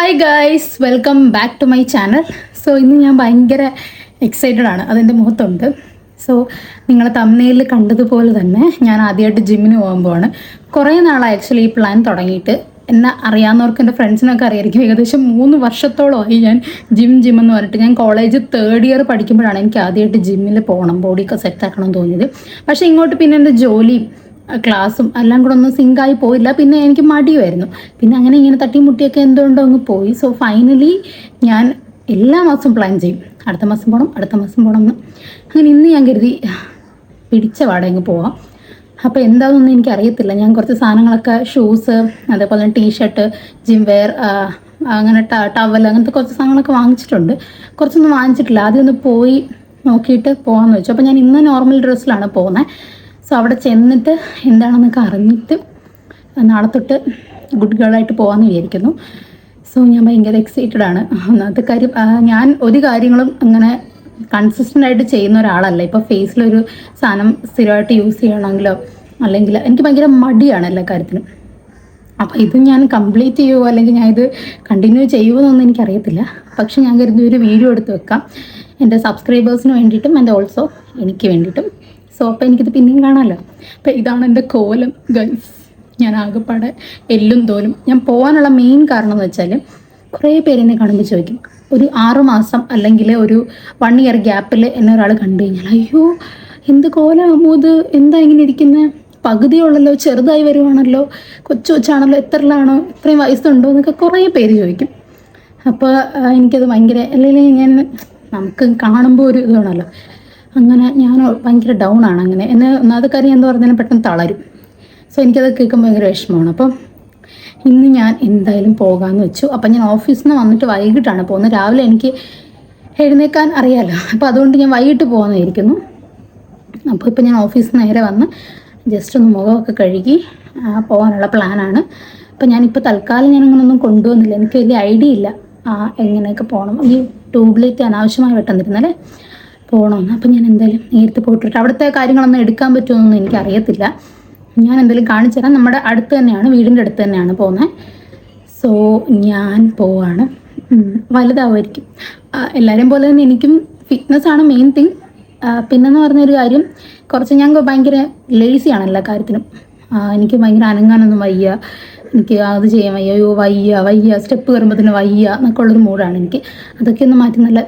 Hi guys welcome back to my channel so ഇന്ന് ഞാൻ ഭയങ്കര എക്സൈറ്റഡ് ആണ്. അതെന്റെ മുഖത്തുണ്ട്. സോ നിങ്ങളെ തമ്മനയിൽ കണ്ടതുപോലെ തന്നെ ഞാൻ ആദ്യമായിട്ട് ജിമ്മിന് പോകുമ്പോഴാണ് കുറേ നാളായി ആക്ച്വലി ഈ പ്ലാൻ തുടങ്ങിയിട്ട്. എന്നെ അറിയാവുന്നവർക്ക് എന്റെ ഫ്രണ്ട്സിനൊക്കെ അറിയായിരിക്കും. ഏകദേശം മൂന്ന് വർഷത്തോളമായി ഞാൻ ജിം ജിം എന്ന് പറഞ്ഞിട്ട്. ഞാൻ കോളേജ് തേർഡ് ഇയർ പഠിക്കുമ്പോഴാണ് എനിക്ക് ആദ്യമായിട്ട് ജിമ്മിൽ പോകണം ബോഡിയൊക്കെ സെറ്റാക്കണം തോന്നിയത്. പക്ഷേ ഇങ്ങോട്ട് പിന്നെ എന്റെ ജോലിയും ക്ലാസ്സും എല്ലാം കൂടെ ഒന്നും സിങ്കായി പോയില്ല. പിന്നെ എനിക്ക് മടിയുമായിരുന്നു. പിന്നെ അങ്ങനെ ഇങ്ങനെ തട്ടി മുട്ടിയൊക്കെ എന്തുകൊണ്ടോ അങ്ങ് പോയി. സോ ഫൈനലി ഞാൻ എല്ലാ മാസവും പ്ലാൻ ചെയ്യും. അടുത്ത മാസം പോകണം അടുത്ത മാസം പോകണം എന്ന്. അങ്ങനെ ഇന്ന് ഞാൻ കരുതി പിടിച്ച പാടെ അങ്ങ് പോവാം. അപ്പോൾ എന്താണെന്നൊന്നും എനിക്കറിയത്തില്ല. ഞാൻ കുറച്ച് സാധനങ്ങളൊക്കെ ഷൂസ് അതേപോലെ തന്നെ ടീഷർട്ട് ജിം വെയർ അങ്ങനെ ടവൽ അങ്ങനത്തെ കുറച്ച് സാധനങ്ങളൊക്കെ വാങ്ങിച്ചിട്ടുണ്ട്. കുറച്ചൊന്നും വാങ്ങിച്ചിട്ടില്ല. ആദ്യം ഒന്ന് പോയി നോക്കിയിട്ട് പോകാമെന്ന് വെച്ചു. അപ്പോൾ ഞാൻ ഇന്ന് നോർമൽ ഡ്രസ്സിലാണ് പോകുന്നത് സോ അവിടെ ചെന്നിട്ട് എന്താണെന്നൊക്കെ അറിഞ്ഞിട്ട് നാളെ തൊട്ട് ഗുഡ് ഗേളായിട്ട് പോകാമെന്ന് വിചാരിക്കുന്നു. സോ ഞാൻ ഭയങ്കര എക്സൈറ്റഡ് ആണ്. ഒന്നാമത്തെ കാര്യം ഞാൻ ഒരു കാര്യങ്ങളും അങ്ങനെ കൺസിസ്റ്റന്റ് ആയിട്ട് ചെയ്യുന്ന ഒരാളല്ല. ഇപ്പോൾ ഫേസിലൊരു സാധനം സ്ഥിരമായിട്ട് യൂസ് ചെയ്യണമെങ്കിലോ അല്ലെങ്കിൽ എനിക്ക് ഭയങ്കര മടിയാണ് എല്ലാ കാര്യത്തിനും. അപ്പോൾ ഇത് ഞാൻ കംപ്ലീറ്റ് ചെയ്യുമോ അല്ലെങ്കിൽ ഞാൻ ഇത് കണ്ടിന്യൂ ചെയ്യുമോ എന്നൊന്നും എനിക്കറിയത്തില്ല. പക്ഷെ ഞാൻ കരുതി ഒരു വീഡിയോ എടുത്ത് വെക്കാം. എന്റെ സബ്സ്ക്രൈബേഴ്സിന് വേണ്ടിയിട്ടും എന്റെ ഓൾസോ എനിക്ക് വേണ്ടിയിട്ടും. സോ അപ്പോൾ എനിക്കിത് പിന്നെയും കാണാമല്ലോ അപ്പോൾ ഇതാണ് എന്റെ കോലം ഗൾസ് ഞാൻ ആകെപ്പാടെ എല്ലും തോലും. ഞാൻ പോകാനുള്ള മെയിൻ കാരണം എന്ന് വെച്ചാൽ കുറേ പേരെന്നെ കാണുമ്പോൾ ചോദിക്കും ഒരു ആറുമാസം അല്ലെങ്കിൽ ഒരു വൺ ഇയർ ഗ്യാപ്പിൽ എന്നെ ഒരാൾ കണ്ടു കഴിഞ്ഞാൽ അയ്യോ എന്ത് കോലമാമോ ഇത് എന്താ ഇങ്ങനെ ഇരിക്കുന്നത് പകുതിയുള്ളല്ലോ ചെറുതായി വരുവാണല്ലോ കൊച്ചു കൊച്ചാണല്ലോ എത്രലാണോ ഇത്രയും വയസ്സുണ്ടോ? എന്നൊക്കെ കുറേ പേര് ചോദിക്കും. അപ്പോൾ എനിക്കത് ഭയങ്കര അല്ലെങ്കിൽ ഞാൻ നമുക്ക് കാണുമ്പോൾ ഒരു ഇതാണല്ലോ. അങ്ങനെ ഞാൻ ഭയങ്കര ഡൗൺ ആണ് അങ്ങനെ. എന്നെ ഒന്നാമത് കാര്യം എന്താ പറഞ്ഞാലും പെട്ടെന്ന് തളരും. സോ എനിക്കത് കേൾക്കുമ്പോൾ ഭയങ്കര വിഷമമാണ്. അപ്പം ഇന്ന് ഞാൻ എന്തായാലും പോകാമെന്ന് വെച്ചു. അപ്പം ഞാൻ ഓഫീസിൽ നിന്ന് വന്നിട്ട് വൈകിട്ടാണ് പോകുന്നത്. രാവിലെ എനിക്ക് എഴുന്നേക്കാൻ അറിയാമല്ലോ അപ്പോൾ അതുകൊണ്ട് ഞാൻ വൈകിട്ട് പോകുന്നതായിരിക്കുന്നു അപ്പോൾ ഇപ്പം ഞാൻ ഓഫീസിൽ നേരെ വന്ന് ജസ്റ്റ് ഒന്ന് മുഖമൊക്കെ കഴുകി പോകാനുള്ള പ്ലാനാണ് അപ്പം ഞാനിപ്പോൾ തൽക്കാലം ഞാൻ അങ്ങനൊന്നും കൊണ്ടുവന്നില്ല. എനിക്ക് വലിയ ഐഡിയ ഇല്ല. ആ എങ്ങനെയൊക്കെ പോകണം ഈ ട്യൂബ്ലൈറ്റ് അനാവശ്യമായി വെട്ടുന്നിരുന്നല്ലേ പോകണമെന്ന് അപ്പം ഞാൻ എന്തായാലും നേരത്തെ പോയിട്ട് അവിടുത്തെ കാര്യങ്ങളൊന്നും എടുക്കാൻ പറ്റുമെന്നൊന്നും എനിക്കറിയത്തില്ല. ഞാൻ എന്തായാലും കാണിച്ചു തരാം. നമ്മുടെ അടുത്ത് തന്നെയാണ് വീടിന്റെ അടുത്ത് തന്നെയാണ് പോകുന്നത്. സോ ഞാൻ പോവാണ്. വലുതാവുമായിരിക്കും. എല്ലാവരെയും പോലെ തന്നെ എനിക്കും ഫിറ്റ്നസ് ആണ് മെയിൻ തിങ് പിന്നെന്ന് പറഞ്ഞൊരു കാര്യം കുറച്ച് ഞാൻ ഭയങ്കര ലേസിയാണ് എല്ലാ കാര്യത്തിനും. എനിക്ക് ഭയങ്കര അനങ്ങാനൊന്നും വയ്യ. എനിക്ക് അത് ചെയ്യാൻ വയ്യ. അയ്യോ വയ്യ വയ്യ. സ്റ്റെപ്പ് കയറുമ്പോൾ തന്നെ വയ്യ. എന്നൊക്കെ ഉള്ളൊരു മൂഡാണ് എനിക്ക്. അതൊക്കെ ഒന്ന് മാറ്റി നല്ല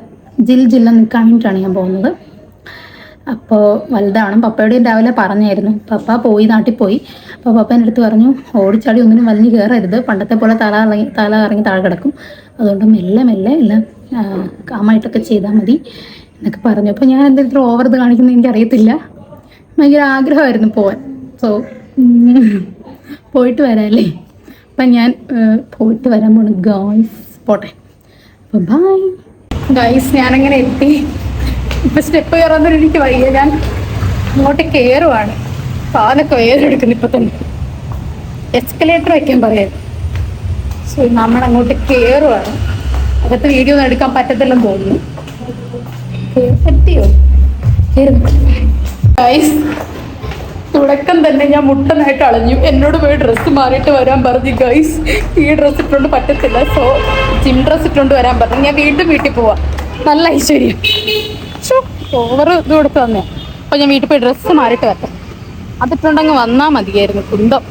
ജിൽ ജില്ല നിൽക്കാൻ വേണ്ടിയിട്ടാണ് ഞാൻ പോകുന്നത്. അപ്പോൾ വലുതാണ് പപ്പയോടെയും രാവിലെ പറഞ്ഞായിരുന്നു. പപ്പ പോയി നാട്ടിൽ പോയി. അപ്പോൾ പപ്പ എന്റെ അടുത്ത് പറഞ്ഞു ഓടിച്ചാടി ഒന്നിനും വലിഞ്ഞ് കയറരുത്. പണ്ടത്തെ പോലെ തല ഇറങ്ങി തല ഇറങ്ങി താഴെ കിടക്കും. അതുകൊണ്ട് മെല്ലെ മെല്ലെ എല്ലാം കാമായിട്ടൊക്കെ ചെയ്താൽ മതി എന്നൊക്കെ പറഞ്ഞു. അപ്പോൾ ഞാൻ എന്തെങ്കിലും ഓവർ ഇത് കാണിക്കുന്നത് എനിക്കറിയത്തില്ല ഭയങ്കര ആഗ്രഹമായിരുന്നു പോവാൻ. സോ പോയിട്ട് വരാമല്ലേ അപ്പം ഞാൻ പോയിട്ട് വരാൻ പോണു. ഗോയ്സ് പോട്ടെ. അപ്പോൾ ബൈ ഗൈസ് ഞാനങ്ങനെ എത്തി. ഇപ്പൊ സ്റ്റെപ്പ് കയറാൻ എനിക്ക് വയ്യ. ഞാൻ അങ്ങോട്ട് കയറുവാണ് കാലൊക്കെ വേദനെടുക്കുന്നു ഇപ്പൊ തന്നെ. എസ്കലേറ്റർ വയ്ക്കാൻ പറയാം. സോ നമ്മൾ അങ്ങോട്ട് കയറുവാണ് അകത്ത് വീഡിയോ ഒന്നും എടുക്കാൻ പറ്റത്തില്ലെന്ന് തോന്നുന്നു. എത്തിയോ ഗൈസ് തുടക്കം തന്നെ ഞാൻ മുട്ടനായിട്ട് അളഞ്ഞു. എന്നോട് പോയി ഡ്രസ്സ് മാറിയിട്ട് വരാൻ പറഞ്ഞു ഗൈസ് ഈ ഡ്രസ്സ് ഇട്ടുകൊണ്ട് പറ്റത്തില്ല. സോ ജിം ഡ്രസ്സ് ഇട്ടുകൊണ്ട് വരാൻ പറഞ്ഞു. ഞാൻ വീണ്ടും വീട്ടിൽ പോവാം. നല്ല ഐശ്വര്യം. ഓവർ ഇത് കൊടുത്ത് തന്നെ. അപ്പോൾ ഞാൻ വീട്ടിൽ പോയി ഡ്രസ്സ് മാറിയിട്ട് വരാം അതിട്ടുണ്ടെങ്കിൽ വന്നാൽ മതിയായിരുന്നു കുന്തം.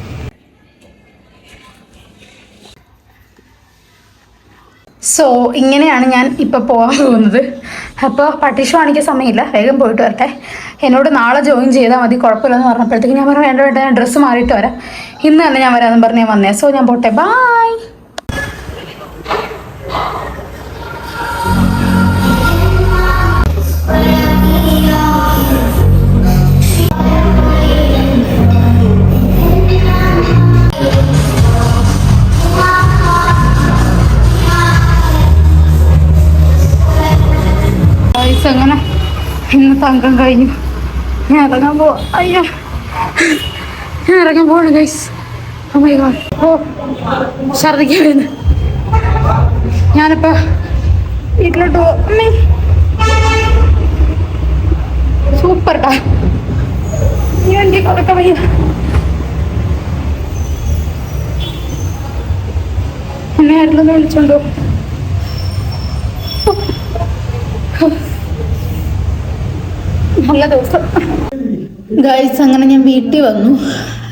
സോ ഇങ്ങനെയാണ് ഞാൻ ഇപ്പോൾ പോകാൻ പോകുന്നത്. അപ്പോൾ പട്ടിഷ് കാണിക്കാൻ സമയമില്ല. വേഗം പോയിട്ട് വരട്ടെ. എന്നോട് നാളെ ജോയിൻ ചെയ്താൽ മതി കുഴപ്പമില്ലെന്ന് പറഞ്ഞപ്പോഴത്തേക്ക് ഞാൻ പറഞ്ഞു വേണ്ട വേണ്ട ഞാൻ ഡ്രസ്സ് മാറിയിട്ട് വരാം. ഇന്ന് തന്നെ ഞാൻ വരാമെന്ന് പറഞ്ഞ് ഞാൻ വന്നേ. സോ ഞാൻ പോട്ടെ. ബായ് ഇന്ന് തങ്കം കഴിഞ്ഞു. ഞാൻ ഇറങ്ങാൻ പോ അയ്യോ. ഞാൻ ഇറങ്ങാൻ പോവാണ് ഗൈസ് അമ്മ ഗോഡ് ഓ വരുന്നു. ഞാനിപ്പോ വീട്ടിലോട്ട് പോ അമ്മേ. സൂപ്പർ ടാ. ഈ വണ്ടി കൊടുക്ക വയ്യ. എന്നെ ആരെങ്കിലും വിളിച്ചോണ്ടോ? നല്ല ദിവസം. ഗൈസ് അങ്ങനെ ഞാൻ വീട്ടിൽ വന്നു.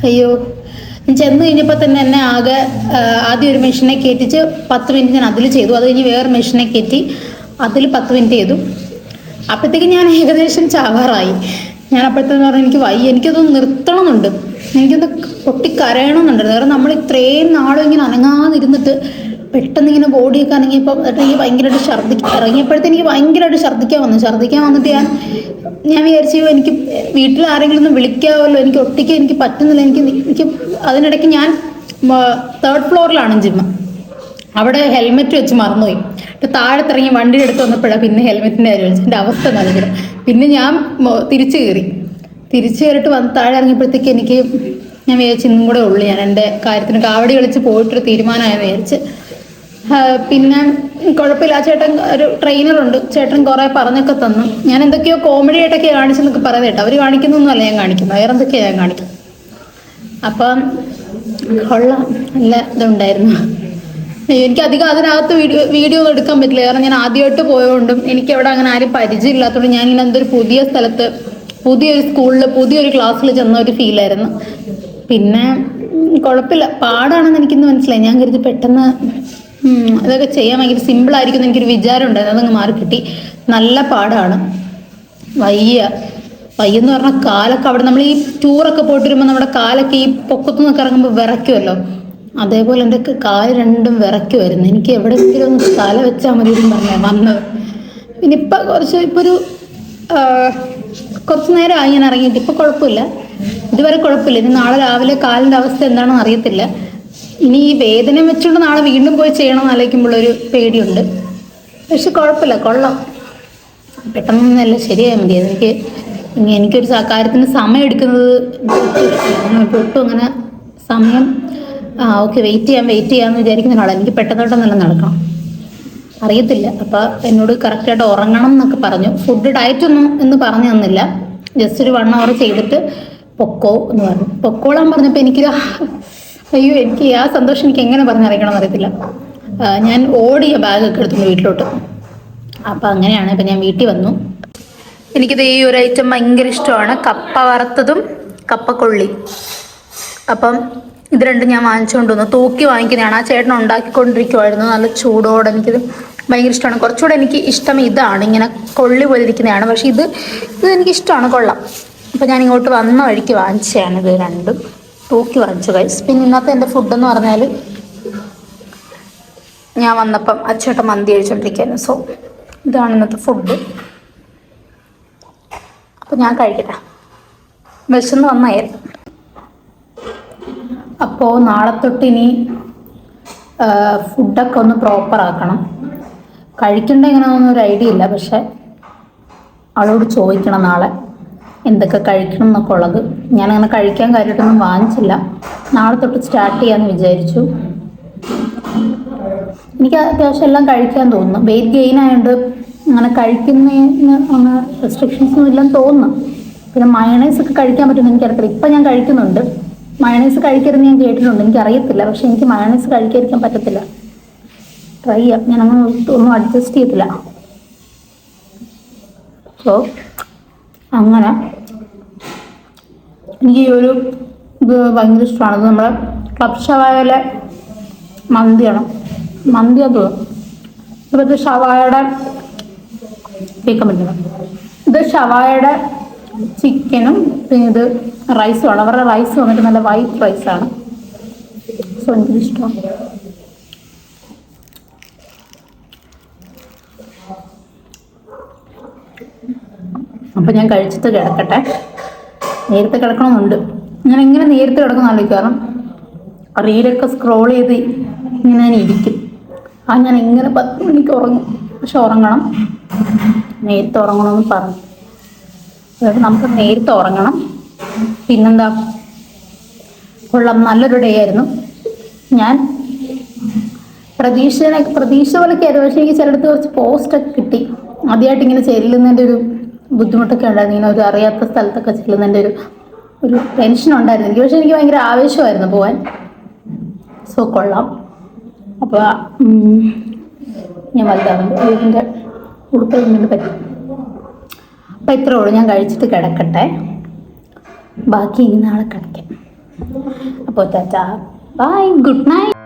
അയ്യോ ഞാൻ ചെന്ന് കഴിഞ്ഞപ്പോൾ തന്നെ എന്നെ ആകെ ആദ്യം ഒരു മെഷീനെ കയറ്റിച്ച് പത്ത് മിനിറ്റ് ഞാൻ അതിൽ ചെയ്തു. അത് കഴിഞ്ഞ് വേറെ മെഷീനെ കയറ്റി അതിൽ പത്ത് മിനിറ്റ് ചെയ്തു. അപ്പോഴത്തേക്ക് ഞാൻ ഏകദേശം ചാവാറായി. ഞാൻ അപ്പോഴത്തേന്ന് പറഞ്ഞാൽ എനിക്ക് വയ്യ. എനിക്കതൊന്ന് നിർത്തണമെന്നുണ്ട്. എനിക്കൊന്ന് പൊട്ടിക്കരയണമെന്നുണ്ട്. കാരണം നമ്മൾ ഇത്രയും നാളും ഇങ്ങനെ അനങ്ങാതിരുന്നിട്ട് പെട്ടെന്ന് ഇങ്ങനെ ബോഡിയൊക്കെ അനങ്ങിയപ്പോൾ എനിക്ക് ഭയങ്കരമായിട്ട് ഛർദ്ദി ഇറങ്ങിയപ്പോഴത്തെ എനിക്ക് ഭയങ്കരമായിട്ട് ഛർദ്ദിക്കാൻ വന്നു. ഛർദ്ദിക്കാൻ വന്നിട്ട് ഞാൻ ഞാൻ വിചാരിച്ചു എനിക്ക് വീട്ടിൽ ആരെങ്കിലും ഒന്ന് വിളിക്കാമല്ലോ എനിക്ക് ഒട്ടിക്ക് എനിക്ക് പറ്റുന്നില്ല എനിക്ക് എനിക്ക് അതിനിടയ്ക്ക് ഞാൻ തേർഡ് ഫ്ലോറിലാണ് ജിമ്മ് അവിടെ ഹെൽമെറ്റ് വെച്ച് മറന്നുപോയി. താഴത്തിറങ്ങി വണ്ടിയുടെ അടുത്ത് വന്നപ്പോഴാണ് പിന്നെ ഹെൽമെറ്റിന്റെ കാര്യം വെച്ചു എന്റെ അവസ്ഥ നൽകിയത് പിന്നെ ഞാൻ തിരിച്ചു കയറി. തിരിച്ചു കയറിയിട്ട് വന്ന് താഴെ ഇറങ്ങിയപ്പോഴത്തേക്ക് എനിക്ക് ഞാൻ വിചാരിച്ചു ഇന്നും കൂടെ ഉള്ളു. ഞാൻ എന്റെ കാര്യത്തിന് കാവടി കളിച്ച് പോയിട്ടൊരു തീരുമാനമായെന്ന് വിചാരിച്ച് പിന്നെ കുഴപ്പമില്ല. ചേട്ടൻ ഒരു ട്രെയിനറുണ്ട്. ചേട്ടൻ കുറെ പറഞ്ഞൊക്കെ തന്നു. ഞാൻ എന്തൊക്കെയോ കോമഡി ആയിട്ടൊക്കെ കാണിച്ചെന്നൊക്കെ പറയുന്നത് കേട്ടോ. അവർ കാണിക്കുന്നൊന്നുമല്ല ഞാൻ കാണിക്കുന്നത്. വേറെ എന്തൊക്കെയാണ് ഞാൻ കാണിക്കുന്നത്? അപ്പം കൊള്ളാം. നല്ല ഇതുണ്ടായിരുന്നു. എനിക്ക് അധികം അതിനകത്ത് വീഡിയോ വീഡിയോ ഒന്നും എടുക്കാൻ പറ്റില്ല. കാരണം ഞാൻ ആദ്യമായിട്ട് പോയതുകൊണ്ടും എനിക്ക് അവിടെ അങ്ങനെ ആരും പരിചയമില്ലാത്തതുകൊണ്ട് ഞാൻ ഇങ്ങനെ എന്തൊരു പുതിയ സ്ഥലത്ത് പുതിയൊരു സ്കൂളിൽ പുതിയൊരു ക്ലാസ്സിൽ ചെന്ന ഒരു ഫീലായിരുന്നു പിന്നെ കുഴപ്പമില്ല. പാടാണെന്ന് എനിക്കിന്ന് മനസ്സിലായി. ഞാൻ കരുതി പെട്ടെന്ന് ഉം, ഇതൊക്കെ ചെയ്യാൻ ഭയങ്കര സിമ്പിൾ ആയിരിക്കും എനിക്കൊരു വിചാരം ഉണ്ടായിരുന്നു അതങ്ങ് മാറി കിട്ടി നല്ല പാടാണ്. വയ്യ. വയ്യെന്ന് പറഞ്ഞാൽ കാലൊക്കെ അവിടെ നമ്മൾ ഈ ടൂറൊക്കെ പോയിട്ട് വരുമ്പോൾ നമ്മുടെ കാലൊക്കെ ഈ പൊക്കത്തു നിന്നൊക്കെ ഇറങ്ങുമ്പോൾ വിറയ്ക്കുമല്ലോ അതേപോലെ എന്റെ കാൽ രണ്ടും വിറയ്ക്കുമായിരുന്നു എനിക്ക് എവിടെയെങ്കിലും ഒന്ന് തല വെച്ചാൽ മതി എന്ന് പറഞ്ഞാൽ വന്നത്. പിന്നെ ഇപ്പം കുറച്ച് ഇപ്പോൾ ഒരു കുറച്ച് നേരമായി ഞാൻ ഇറങ്ങിയിട്ട്. ഇപ്പോൾ കുഴപ്പമില്ല. ഇതുവരെ കുഴപ്പമില്ല. ഇനി നാളെ രാവിലെ കാലിന്റെ അവസ്ഥ എന്താണെന്ന് അറിയത്തില്ല. ഇനി ഈ വേദന വെച്ചുകൊണ്ട് നാളെ വീണ്ടും പോയി ചെയ്യണമെന്ന് ആലോചിക്കുമ്പോഴൊരു പേടിയുണ്ട്. പക്ഷെ കുഴപ്പമില്ല കൊള്ളാം. പെട്ടെന്നൊന്നല്ല ശരിയായാൽ മതി. എനിക്ക് ഇനി എനിക്കൊരു കാര്യത്തിന് സമയം എടുക്കുന്നത് ഒട്ടും അങ്ങനെ സമയം ആ ഓക്കെ വെയിറ്റ് ചെയ്യാം വെയിറ്റ് ചെയ്യാമെന്ന് വിചാരിക്കുന്ന ഒരാളാണ്. എനിക്ക് പെട്ടെന്നോട്ടൊന്നല്ല നടക്കണം. അറിയത്തില്ല. അപ്പോൾ എന്നോട് കറക്റ്റായിട്ട് ഉറങ്ങണം എന്നൊക്കെ പറഞ്ഞു. ഫുഡ് ഡയറ്റ് ഒന്നും എന്ന് പറഞ്ഞു തന്നില്ല. ജസ്റ്റ് ഒരു വൺ അവർ ചെയ്തിട്ട് പൊക്കോ എന്ന് പറഞ്ഞു. പൊക്കോളാൻ പറഞ്ഞപ്പോൾ എനിക്കൊരു അയ്യോ എനിക്ക് ആ സന്തോഷം എനിക്ക് എങ്ങനെ പറഞ്ഞറിയിക്കണം എന്നറിയത്തില്ല. ഞാൻ ഓടിയ ബാഗൊക്കെ എടുത്തു വീട്ടിലോട്ട്. അപ്പം അങ്ങനെയാണ് ഇപ്പം ഞാൻ വീട്ടിൽ വന്നു. എനിക്കിത് ഈ ഒരു ഐറ്റം ഭയങ്കര ഇഷ്ടമാണ്. കപ്പ വറുത്തതും കപ്പക്കൊള്ളി. അപ്പം ഇത് രണ്ടും ഞാൻ വാങ്ങിച്ചുകൊണ്ട് വന്നു. തൂക്കി വാങ്ങിക്കുന്നതാണ്. ആ ചേട്ടൻ ഉണ്ടാക്കിക്കൊണ്ടിരിക്കുമായിരുന്നു നല്ല ചൂടോടെ എനിക്കിത് ഭയങ്കര ഇഷ്ടമാണ്. കുറച്ചുകൂടെ എനിക്ക് ഇഷ്ടം ഇതാണ്. ഇങ്ങനെ കൊള്ളി പോലെ ഇരിക്കുന്നതാണ്. പക്ഷെ ഇത് ഇത് എനിക്ക് ഇഷ്ടമാണ് കൊള്ളാം. അപ്പം ഞാൻ ഇങ്ങോട്ട് വന്ന വഴിക്ക് വാങ്ങിച്ചതാണ് ഇത് രണ്ടും. തൂക്കി വാങ്ങിച്ചു കൈസ് പിന്നെ ഇന്നത്തെ എന്റെ ഫുഡെന്ന് പറഞ്ഞാൽ ഞാൻ വന്നപ്പം അച്ചേട്ടൻ മന്തി കഴിച്ചുകൊണ്ടിരിക്കുകയായിരുന്നു സോ ഇതാണ് ഇന്നത്തെ ഫുഡ് അപ്പം ഞാൻ കഴിക്കട്ടെ. വിശന്ന് വന്നായിരുന്നു അപ്പോൾ നാളെ തൊട്ട് ഇനി ഫുഡൊക്കെ ഒന്ന് പ്രോപ്പർ ആക്കണം. കഴിക്കണ്ട ഒരു ഐഡിയ ഇല്ല. പക്ഷെ അവളോട് ചോദിക്കണം നാളെ. എന്തൊക്കെ കഴിക്കണം എന്നൊക്കെ ഉള്ളത്. ഞാനങ്ങനെ കഴിക്കാൻ കാര്യമായിട്ടൊന്നും വാങ്ങിച്ചില്ല. നാളെ തൊട്ട് സ്റ്റാർട്ട് ചെയ്യാമെന്ന് വിചാരിച്ചു. എനിക്ക് അത്യാവശ്യം എല്ലാം കഴിക്കാൻ തോന്നുന്നു. വെയിറ്റ് ഗെയിൻ ആയതുകൊണ്ട് അങ്ങനെ കഴിക്കുന്നതിന് അങ്ങനെ റെസ്ട്രിക്ഷൻസ് ഒന്നും ഇല്ലെന്ന് തോന്നുന്നു. പിന്നെ മയണൈസ് ഒക്കെ കഴിക്കാൻ പറ്റുമെന്ന് എനിക്കറിയത്തില്ല. ഇപ്പം ഞാൻ കഴിക്കുന്നുണ്ട്. മയണൈസ് കഴിക്കരുതെന്ന് ഞാൻ കേട്ടിട്ടുണ്ട്. എനിക്കറിയത്തില്ല. പക്ഷെ എനിക്ക് മയണൈസ് കഴിക്കാതിരിക്കാൻ പറ്റത്തില്ല. ട്രൈ ചെയ്യാം. ഞാൻ അങ്ങനെ ഒന്നും അഡ്ജസ്റ്റ് ചെയ്തില്ല സോ അങ്ങനെ. എനിക്ക് ഈ ഒരു ഇത് ഭയങ്കര ഇഷ്ടമാണ് അത് നമ്മുടെ ക്ലബ് ഷവായയിലെ മന്തിയാണ്. മന്തി അത് ഇപ്പോഴത്തെ ഷവായയുടെ കേൾക്കാൻ പറ്റില്ല. ഇത് ഷവായയുടെ ചിക്കനും പിന്നെ ഇത് റൈസുമാണ് അവരുടെ റൈസ് വന്നിട്ട് നല്ല വൈറ്റ് റൈസാണ് സോ എനിക്കിത് ഇഷ്ടമാണ് അപ്പം ഞാൻ കഴിച്ചിട്ട് കിടക്കട്ടെ. നേരത്തെ കിടക്കണമെന്നുണ്ട് ഞാൻ എങ്ങനെ നേരത്തെ കിടക്കുന്ന ആലോചിക്കാറും റീലൊക്കെ സ്ക്രോൾ ചെയ്ത് ഇങ്ങനെ ഞാൻ ഇരിക്കും. ആ ഞാൻ ഇങ്ങനെ പത്ത് മണിക്ക് ഉറങ്ങും. പക്ഷെ ഉറങ്ങണം. നേരത്തെ ഉറങ്ങണമെന്ന് പറഞ്ഞു. അതായത് നമുക്ക് നേരത്തെ ഉറങ്ങണം. പിന്നെന്താ? കൊള്ളാം. നല്ലൊരു ഡേ ആയിരുന്നു. ഞാൻ പ്രതീക്ഷ പ്രതീക്ഷ പോലൊക്കെ ആയിരുന്നു. പക്ഷേ എനിക്ക് ചിലടത്ത് കുറച്ച് പോസ്റ്റൊക്കെ കിട്ടി. ആദ്യമായിട്ട് ഇങ്ങനെ ചെല്ലുന്നതിന്റെ ഒരു ബുദ്ധിമുട്ടൊക്കെ ഉണ്ടായിരുന്നു. ഇങ്ങനെ ഒരു അറിയാത്ത സ്ഥലത്തൊക്കെ ചെല്ലുന്നതിന്റെ ഒരു ഒരു ടെൻഷൻ ഉണ്ടായിരുന്നു എനിക്ക്. പക്ഷെ എനിക്ക് ഭയങ്കര ആവേശമായിരുന്നു പോവാൻ. സോ കൊള്ളാം. അപ്പോൾ ഞാൻ വലുതാവുമ്പോൾ ഇതിന്റെ ഉടുപ്പ് ഇങ്ങനെ പറ്റും. അപ്പം ഇത്രേ ഉള്ളൂ. ഞാൻ കഴിച്ചിട്ട് കിടക്കട്ടെ. ബാക്കി ഇനി നാളെ കഴിക്കാം അപ്പോൾ ചാച്ചാ ബൈ ഗുഡ് നൈറ്റ്